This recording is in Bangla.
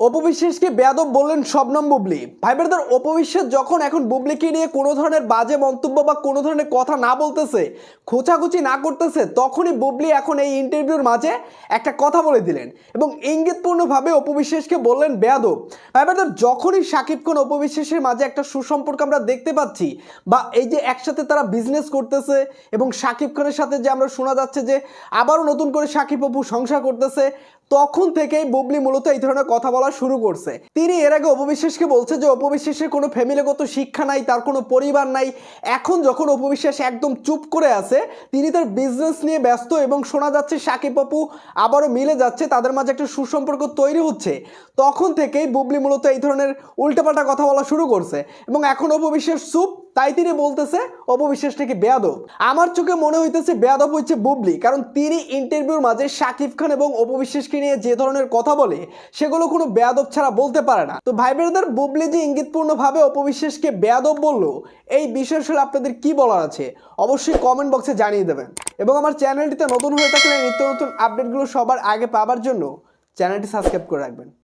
অপবিশ্বাসকে বেয়াদব বললেন শবনম বুবলি। ভাই ব্রাদার অপবিশ্বাস যখন এখন বুবলিকে নিয়ে কোনো ধরনের বাজে মন্তব্য বা কোনো ধরনের কথা না বলতেছে, খোঁচাখুচি না করতেছে, তখনই বুবলি এখন এই ইন্টারভিউর মাঝে একটা কথা বলে দিলেন এবং ইঙ্গিতপূর্ণভাবে অপবিশ্বাসকে বললেন বেয়াদব। ভাই ব্রাদার যখনই সাকিব খান অপবিশ্বাসের মাঝে একটা সুসম্পর্ক আমরা দেখতে পাচ্ছি বা এই যে একসাথে তারা বিজনেস করতেছে এবং সাকিব খানের সাথে যে আমরা শোনা যাচ্ছে যে আবারও নতুন করে সাকিব অপু সংসার করতেছে তখন থেকেই বুবলি মূলত এই ধরনের কথা বলা শুরু করছে। তিনি এর আগে অপবিশ্বাসকে বলছে যে, অপবিশ্বাসের কোনো ফ্যামিলিগত শিক্ষা নাই, তার কোনো পরিবার নাই। এখন যখন অপবিশ্বাস একদম চুপ করে আছে, তিনি তার বিজনেস নিয়ে ব্যস্ত এবং শোনা যাচ্ছে সাকিব অপু আবারও মিলে যাচ্ছে, তাদের মাঝে একটা সুসম্পর্ক তৈরি হচ্ছে। তখন থেকেই বুবলি মূলত এই ধরনের উল্টাপাল্টা কথা বলা শুরু করছে। এবং এখন অপবিশ্বাস চুপ তাই তিনি বলতেছে অপবিশ্বাস নাকি বেয়াদব। আমার চোখে মনে হইতেছে বেয়াদব হচ্ছে বুবলি, কারণ তিনি ইন্টারভিউর মাঝে শাকিব খান এবং অপবিশ্বাসকে নিয়ে যে ধরনের কথা বলে, সেগুলো কোনো বেয়াদব ছাড়া বলতে পারে না। তো ভাই বোনেদের, বুবলি যে ইঙ্গিতপূর্ণভাবে অপবিশ্বাসকে বেয়াদব বলল, এই বিষয়ে আসলে আপনাদের কি বলার আছে? অবশ্যই কমেন্ট বক্সে জানিয়ে দেবেন। এবং আমার চ্যানেলটিতে নতুন হয়ে থাকলে নিত্য নতুন আপডেটগুলো সবার আগে পাবার জন্য চ্যানেলটি সাবস্ক্রাইব করে রাখবেন।